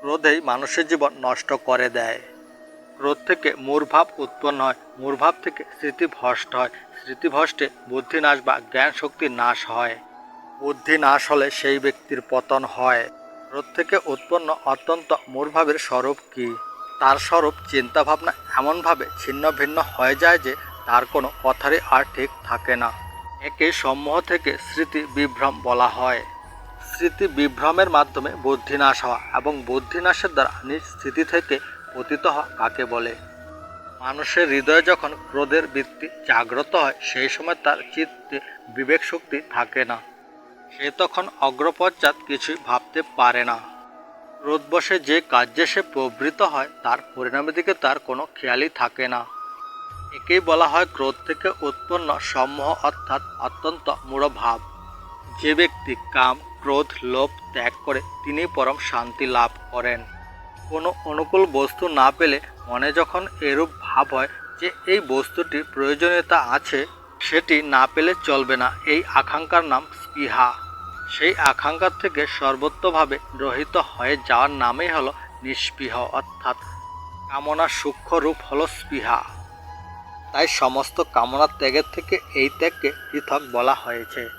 ক্রোধেই মানুষের জীবন নষ্ট করে দেয়। ক্রোধ থেকে মূর্ভাব উৎপন্ন হয়, মূর্ভাব থেকে স্মৃতিভ্রষ্ট হয়। স্মৃতিভ্রষ্টে বুদ্ধি নাশ বা জ্ঞান শক্তির নাশ হয়। বুদ্ধি নাশ হলে সেই ব্যক্তির পতন হয়। ক্রোধ থেকে উৎপন্ন অত্যন্ত মূর্ভাবের স্বরূপ কি? তার স্বরূপ চিন্তাভাবনা এমনভাবে ছিন্ন ভিন্ন হয়ে যায় যে তার কোনো কথারই আর ঠিক থাকে না। একে সম্মোহ থেকে স্মৃতি বিভ্রম বলা হয়। স্মৃতি বিভ্রমের মাধ্যমে বুদ্ধিনাশ হওয়া এবং বুদ্ধিনাশের দ্বারা নিজ স্থিতি থেকে পতিত হওয়া কাকে বলে? মানুষের হৃদয়ে যখন ক্রোধের বৃত্তি জাগ্রত হয়, সেই সময় তার চিত্তে বিবেক শক্তি থাকে না। সে তখন অগ্রপশ্চাৎ কিছুই ভাবতে পারে না। ক্রোধবশে যে কার্যে সে প্রবৃত হয়, তার পরিণামের দিকে তার কোনো খেয়ালই থাকে না। একেই বলা হয় ক্রোধ থেকে উৎপন্ন সম্মোহ অর্থাৎ অত্যন্ত মূঢ় ভাব যে ব্যক্তি কাম ক্রোধ, লোভ ত্যাগ করে তিনি পরম শান্তি লাভ করেন। কোনো অনুকূল বস্তু না পেলে মনে যখন এরূপ ভাব হয় যে এই বস্তুটির প্রয়োজনীয়তা আছে, সেটি না পেলে চলবে না। এই আকাঙ্ক্ষার নাম স্পৃহা। সেই আকাঙ্ক্ষার থেকে সর্বত্রভাবে রহিত হয়ে যাওয়ার নামই হলো নিষ্পৃহ, অর্থাৎ কামনার সূক্ষ্ম রূপ হলো স্পৃহা। তাই সমস্ত কামনা ত্যাগের থেকে এই ত্যাগকে পৃথক বলা হয়েছে।